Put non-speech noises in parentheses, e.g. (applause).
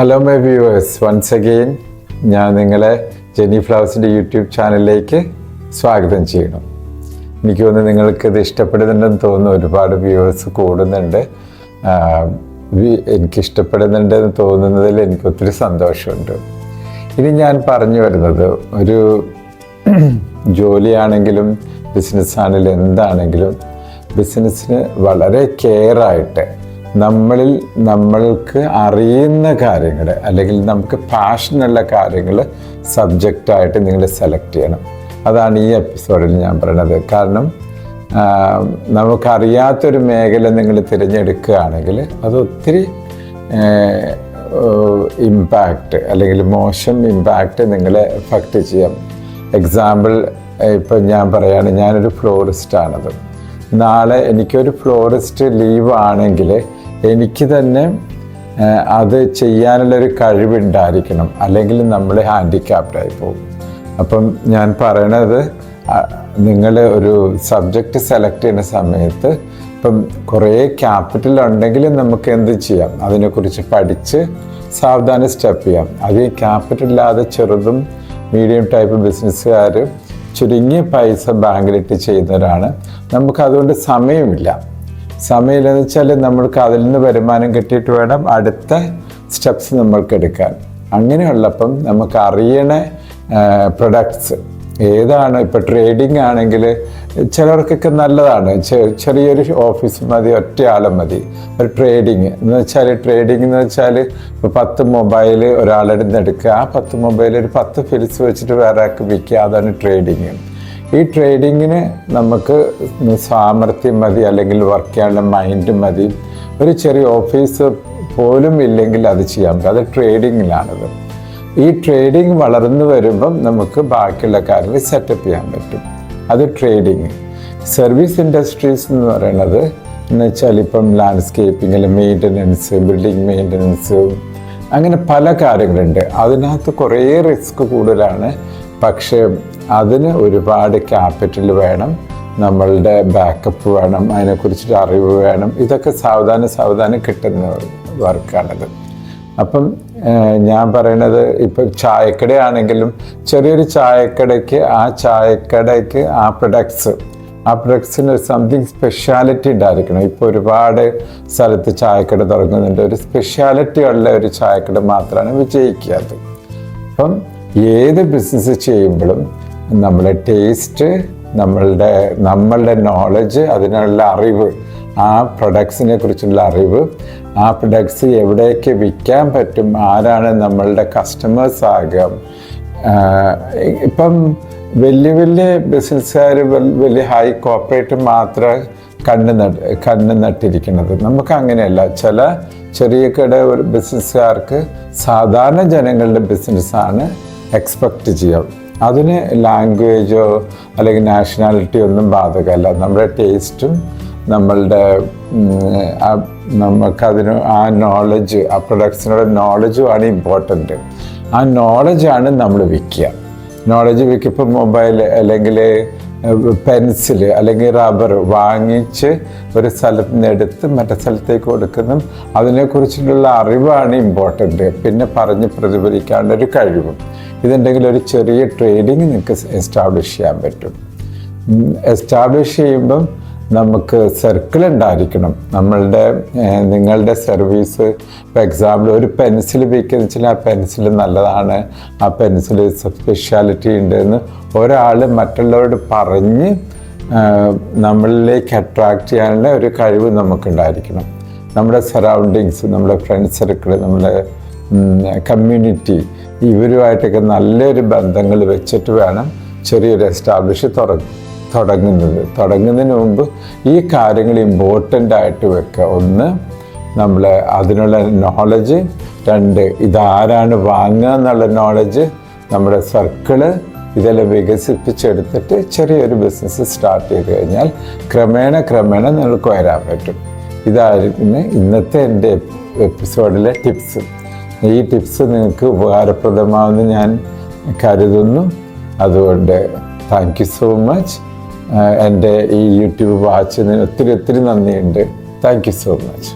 Hello my viewers once again ഞാൻ നിങ്ങളെ Jeni ഫ്ലവേഴ്സിന്റെ YouTube ചാനലിലേക്ക് സ്വാഗതം ചെയ്യണം എനിക്ക് തോന്നുന്നു നിങ്ങൾക്കിത് ഇഷ്ടപ്പെടുന്നുണ്ടെന്ന് തോന്നുന്നു. ഒരുപാട് വ്യൂവേഴ്സ് കൂടുന്നുണ്ട്. എനിക്ക് ഇഷ്ടപ്പെടുന്നുണ്ടെന്ന് തോന്നുന്നതിൽ എനിക്ക് ഒത്തിരി സന്തോഷമുണ്ട്. ഇനി ഞാൻ പറഞ്ഞു വരുന്നത് ഒരു (clears throat) ജോലിയാണെങ്കിലും ബിസിനസ്സാണെങ്കിലും എന്താണെങ്കിലും ബിസിനസ്സിന് വളരെ കെയർ ആയിട്ട് നമ്മളിൽ നമ്മൾക്ക് അറിയുന്ന കാര്യങ്ങൾ അല്ലെങ്കിൽ നമുക്ക് പാഷനുള്ള കാര്യങ്ങൾ സബ്ജക്റ്റായിട്ട് നിങ്ങൾ സെലക്ട് ചെയ്യണം. അതാണ് ഈ എപ്പിസോഡിൽ ഞാൻ പറയണത് കാരണം നമുക്കറിയാത്തൊരു മേഖല നിങ്ങൾ തിരഞ്ഞെടുക്കുകയാണെങ്കിൽ അത് ഒത്തിരി ഇമ്പാക്റ്റ് അല്ലെങ്കിൽ മോശം ഇമ്പാക്റ്റ് നിങ്ങളെ എഫക്റ്റ് ചെയ്യാം. എക്സാമ്പിൾ ഇപ്പം ഞാൻ പറയുകയാണ് ഞാനൊരു ഫ്ലോറിസ്റ്റാണത് നാളെ എനിക്കൊരു ഫ്ലോറിസ്റ്റ് ലീവ് ആണെങ്കിൽ എനിക്ക് തന്നെ അത് ചെയ്യാനുള്ളൊരു കഴിവുണ്ടായിരിക്കണം. അല്ലെങ്കിൽ നമ്മൾ ഹാൻഡിക്യാപ്ഡായി പോകും. അപ്പം ഞാൻ പറയണത് നിങ്ങൾ ഒരു സബ്ജക്റ്റ് സെലക്ട് ചെയ്യുന്ന സമയത്ത് ഇപ്പം കുറേ ക്യാപിറ്റൽ ഉണ്ടെങ്കിൽ നമുക്ക് എന്ത് ചെയ്യാം? അതിനെക്കുറിച്ച് പഠിച്ച് സാവധാനം സ്റ്റെപ്പ് ചെയ്യാം. അത് ഈ ക്യാപിറ്റൽ ഇല്ലാതെ ചെറുതും മീഡിയം ടൈപ്പ് ബിസിനസ്സുകാർ ചുരുങ്ങിയ പൈസ ബാങ്കിലിട്ട് ചെയ്യുന്നവരാണ്. നമുക്ക് അതുകൊണ്ട് സമയമില്ല. സമയമില്ലെന്ന് വെച്ചാൽ നമ്മൾക്ക് അതിൽ നിന്ന് വരുമാനം കിട്ടിയിട്ട് വേണം അടുത്ത സ്റ്റെപ്സ് നമ്മൾക്ക് എടുക്കാൻ. അങ്ങനെയുള്ളപ്പം നമുക്ക് അറിയണ പ്രൊഡക്ട്സ് ഏതാണ് ഇപ്പോൾ ട്രേഡിംഗ് ആണെങ്കിൽ ചിലർക്കൊക്കെ നല്ലതാണ്. ചെറിയൊരു ഓഫീസ് മതി ഒറ്റയാളും മതി. ഒരു ട്രേഡിങ് എന്ന് വെച്ചാൽ ട്രേഡിംഗ് എന്ന് വെച്ചാൽ ഇപ്പോൾ പത്ത് മൊബൈൽ ഒരാളുടെ നിന്ന് എടുക്കുക. ആ പത്ത് മൊബൈൽ ഒരു പത്ത് ഫിലിസ് വെച്ചിട്ട് വേറെ ആൾക്ക് വിൽക്കുക. അതാണ് ട്രേഡിങ് ഈ ട്രേഡിങ്ങിന് നമുക്ക് സാമർഥ്യം മതി അല്ലെങ്കിൽ വർക്ക് ചെയ്യാനുള്ള മൈൻഡ് മതി. ഒരു ചെറിയ ഓഫീസ് പോലും ഇല്ലെങ്കിൽ അത് ചെയ്യാൻ പറ്റും. അത് ട്രേഡിങ്ങിലാണത് ഈ ട്രേഡിങ് വളർന്നു വരുമ്പം നമുക്ക് ബാക്കിയുള്ള കാര്യങ്ങൾ സെറ്റപ്പ് ചെയ്യാൻ പറ്റും. അത് ട്രേഡിങ് സർവീസ് ഇൻഡസ്ട്രീസ് എന്ന് പറയുന്നത് എന്ന് വെച്ചാൽ ഇപ്പം ലാൻഡ്സ്കേപ്പിങ്ങിൽ മെയിന്റനൻസ് ബിൽഡിംഗ് മെയിന്റനൻസ് അങ്ങനെ പല കാര്യങ്ങളുണ്ട്. അതിനകത്ത് കുറേ റിസ്ക് കൂടുതലാണ് പക്ഷേ അതിന് ഒരുപാട് ക്യാപിറ്റൽ വേണം നമ്മളുടെ ബാക്കപ്പ് വേണം അതിനെക്കുറിച്ചിട്ട് അറിവ് വേണം. ഇതൊക്കെ സാവധാനം സാവധാനം കിട്ടുന്ന വർക്കാണത്. അപ്പം ഞാൻ പറയണത് ഇപ്പം ചായക്കടയാണെങ്കിലും ചെറിയൊരു ചായക്കടയ്ക്ക് ആ ചായക്കടയ്ക്ക് ആ പ്രൊഡക്ട്സ് ആ പ്രൊഡക്ട്സിന് സംതിങ് സ്പെഷ്യാലിറ്റി ഉണ്ടായിരിക്കണം. ഇപ്പോൾ ഒരുപാട് സ്ഥലത്ത് ചായക്കട തുടങ്ങുന്നുണ്ട്. ഒരു സ്പെഷ്യാലിറ്റി ഉള്ള ഒരു ചായക്കട മാത്രമാണ് വിജയിക്കാത്തത്. അപ്പം ഏത് ബിസിനസ് ചെയ്യുമ്പോഴും നമ്മുടെ ടേസ്റ്റ് നമ്മളുടെ നമ്മളുടെ നോളജ് അതിനുള്ള അറിവ് ആ പ്രൊഡക്ട്സിനെ കുറിച്ചുള്ള അറിവ് ആ പ്രൊഡക്ട്സ് എവിടെയൊക്കെ വിൽക്കാൻ പറ്റും ആരാണ് നമ്മളുടെ കസ്റ്റമേഴ്സ് ആകാം ഇപ്പം വലിയ വലിയ ബിസിനസ്സുകാർ വലിയ ഹൈ കോപ്പറേറ്റ് മാത്രം കണ്ണ് നട്ട് കണ്ണ് നട്ടിരിക്കുന്നത്. നമുക്ക് അങ്ങനെയല്ല. ചില ചെറിയ കട ബിസിനസ്സുകാർക്ക് സാധാരണ ജനങ്ങളുടെ ബിസിനസ്സാണ് എക്സ്പെക്റ്റ് ചെയ്യാം. അതിന് ലാംഗ്വേജോ അല്ലെങ്കിൽ നാഷണാലിറ്റി ഒന്നും ബാധകമല്ല. നമ്മുടെ ടേസ്റ്റും നമ്മളുടെ നമുക്കതിന് ആ നോളജ് ആ പ്രൊഡക്ട്സിനോട് നോളജുമാണ് ഇമ്പോർട്ടന്റ് ആ നോളജാണ് നമ്മൾ വിൽക്കുക നോളജ് വിൽക്കിപ്പോൾ മൊബൈൽ അല്ലെങ്കിൽ പെൻസിൽ അല്ലെങ്കിൽ റബ്ബർ വാങ്ങിച്ച് ഒരു സ്ഥലത്ത് നിന്ന് എടുത്ത് മറ്റേ സ്ഥലത്തേക്ക് കൊടുക്കുന്നു അതിനെക്കുറിച്ചിട്ടുള്ള അറിവാണ് ഇമ്പോർട്ടന്റ് പിന്നെ പറഞ്ഞ് പ്രതിഫലിക്കാനുള്ള ഒരു കഴിവും. ഇതുണ്ടെങ്കിൽ ഒരു ചെറിയ ട്രേഡിങ് നിങ്ങൾക്ക് എസ്റ്റാബ്ലിഷ് ചെയ്യാൻ പറ്റും. എസ്റ്റാബ്ലിഷ് ചെയ്യുമ്പം നമുക്ക് സർക്കിൾ ഉണ്ടായിരിക്കണം. നമ്മളുടെ നിങ്ങളുടെ സർവീസ് ഇപ്പോൾ എക്സാമ്പിൾ ഒരു പെൻസിൽ വിൽക്കുന്ന വെച്ചാൽ ആ പെൻസിൽ നല്ലതാണ് ആ പെൻസിൽ സ്പെഷ്യാലിറ്റി ഉണ്ട് എന്ന് ഒരാൾ മറ്റുള്ളവരോട് പറഞ്ഞ് നമ്മളിലേക്ക് അട്രാക്റ്റ് ചെയ്യാനുള്ള ഒരു കഴിവ് നമുക്കുണ്ടായിരിക്കണം. നമ്മുടെ സറൗണ്ടിങ്സ് നമ്മുടെ ഫ്രണ്ട് സർക്കിൾ നമ്മുടെ കമ്മ്യൂണിറ്റി ഇവരുമായിട്ടൊക്കെ നല്ലൊരു ബന്ധങ്ങൾ വെച്ചിട്ട് വേണം ചെറിയൊരു എസ്റ്റാബ്ലിഷ് തുടങ്ങുന്നത്. തുടങ്ങുന്നതിന് മുമ്പ് ഈ കാര്യങ്ങൾ ഇമ്പോർട്ടന്റ് ആയിട്ട് വെക്കുക. ഒന്ന് നമ്മൾ അതിനുള്ള നോളജ് രണ്ട് ഇതാരാണ് വാങ്ങുക എന്നുള്ള നോളജ് നമ്മുടെ സർക്കിൾ ഇതെല്ലാം വികസിപ്പിച്ചെടുത്തിട്ട് ചെറിയൊരു ബിസിനസ് സ്റ്റാർട്ട് ചെയ്ത് കഴിഞ്ഞാൽ ക്രമേണ ക്രമേണ നിങ്ങൾക്ക് വരാൻ പറ്റും. ഇതായിരുന്നു ഇന്നത്തെ എന്റെ എപ്പിസോഡിലെ ടിപ്സ് ഈ ടിപ്സ് നിങ്ങൾക്ക് ഉപകാരപ്രദമാണെന്ന് ഞാൻ കരുതുന്നു. അതുകൊണ്ട് താങ്ക് യു സോ മച്ച് എന്റെ ഈ യൂട്യൂബ് വാച്ചിന് ഒത്തിരി ഒത്തിരി നന്ദിയുണ്ട്. Thank you so much